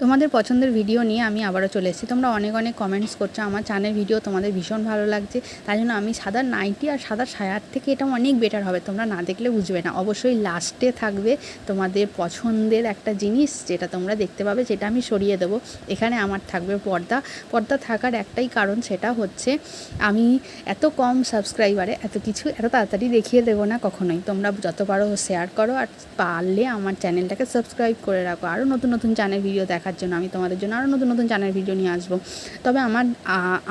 তোমাদের পছন্দের ভিডিও নিয়ে আমি আবারও চলে এসেছি। তোমরা অনেক অনেক কমেন্টস করছ। আমার চ্যানেল ভিডিও তোমাদের ভীষণ ভালো লাগছে। তাই জন্য আমি সাদা নাইটি আর সাদা সায়ার থেকে এটা অনেক বেটার হবে। তোমরা না দেখলে বুঝবে না। অবশ্যই লাস্টে থাকবে তোমাদের পছন্দের একটা জিনিস যেটা তোমরা দেখতে পাবে যেটা আমি সরিয়ে দেবো। এখানে আমার থাকবে পর্দা। পর্দা থাকার একটাই কারণ সেটা হচ্ছে আমি এত কম সাবস্ক্রাইবারে এত কিছু এত তাড়াতাড়ি দেখিয়ে দেবো না কখনোই। তোমরা যত পারো শেয়ার করো আর পারলে আমার চ্যানেলটাকে সাবস্ক্রাইব করে রাখো। আরও নতুন নতুন চ্যানেল ভিডিও দেখার জন্য আমি তোমাদের জন্য আরও নতুন নতুন চ্যানেল ভিডিও নিয়ে আসব। তবে আমার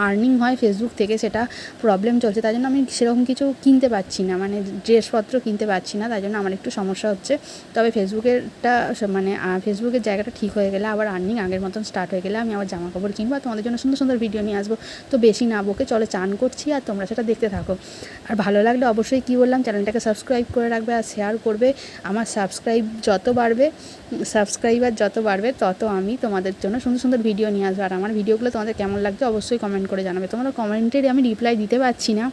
আর্নিং হয় ফেসবুক থেকে সেটা প্রবলেম চলছে তাই জন্য আমি সেরকম কিছু কিনতে পারছি না মানে ড্রেসপত্র কিনতে পারছি না তাই জন্য আমার একটু সমস্যা হচ্ছে। তবে ফেসবুকেরটা মানে ফেসবুকের জায়গাটা ঠিক হয়ে গেলে আবার আর্নিং আগের মতন স্টার্ট হয়ে গেলে আমি আবার জামা কাপড় কিনবো আর তোমাদের জন্য সুন্দর সুন্দর ভিডিও নিয়ে আসব। তো বেশি না বকে চলো চান করছি আর তোমরা সেটা দেখতে থাকো। আর ভালো লাগলে অবশ্যই কী বললাম, চ্যানেলটাকে সাবস্ক্রাইব করে রাখবে আর শেয়ার করবে। আমার সাবস্ক্রাইব যত বাড়বে সাবস্ক্রাইবার যত বাড়বে, তত আমি তোমাদের জন্য সুন্দর সুন্দর ভিডিও নিয়ে আসব। আর আমার ভিডিওগুলো তোমাদের কেমন লাগছে অবশ্যই কমেন্ট করে জানাবে। তোমরা কমেন্টের আমি রিপ্লাই দিতে পারছি না।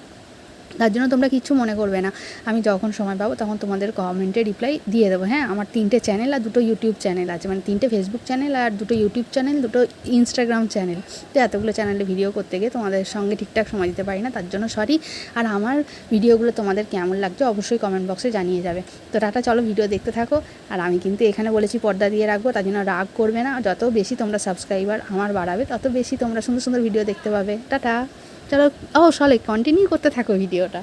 তার জন্য তোমরা কিচ্ছু মনে করবে না। আমি যখন সময় পাবো তখন তোমাদের কমেন্টে রিপ্লাই দিয়ে দেবো। হ্যাঁ আমার তিনটে চ্যানেল আর দুটো ইউটিউব চ্যানেল আছে। মানে তিনটে ফেসবুক চ্যানেল আর দুটো ইউটিউব চ্যানেল দুটো ইনস্টাগ্রাম চ্যানেল তো এতগুলো চ্যানেলে ভিডিও করতে গিয়ে তোমাদের সঙ্গে ঠিকঠাক সময় দিতে পারি না, তার জন্য সরি আর আমার ভিডিওগুলো তোমাদের কেমন লাগছে অবশ্যই কমেন্ট বক্সে জানিয়ে যাবে। তো টাটা, চলো ভিডিও দেখতে থাকো। আর আমি কিন্তু এখানে বলেছি পর্দা দিয়ে রাখব, তার জন্য রাগ করবে না। যত বেশি তোমরা সাবস্ক্রাইবার আমার বাড়াবে, তত বেশি তোমরা সুন্দর সুন্দর ভিডিও দেখতে পাবে। টাটা। চলো ও সলে কন্টিনিউ করতে থাকো ভিডিওটা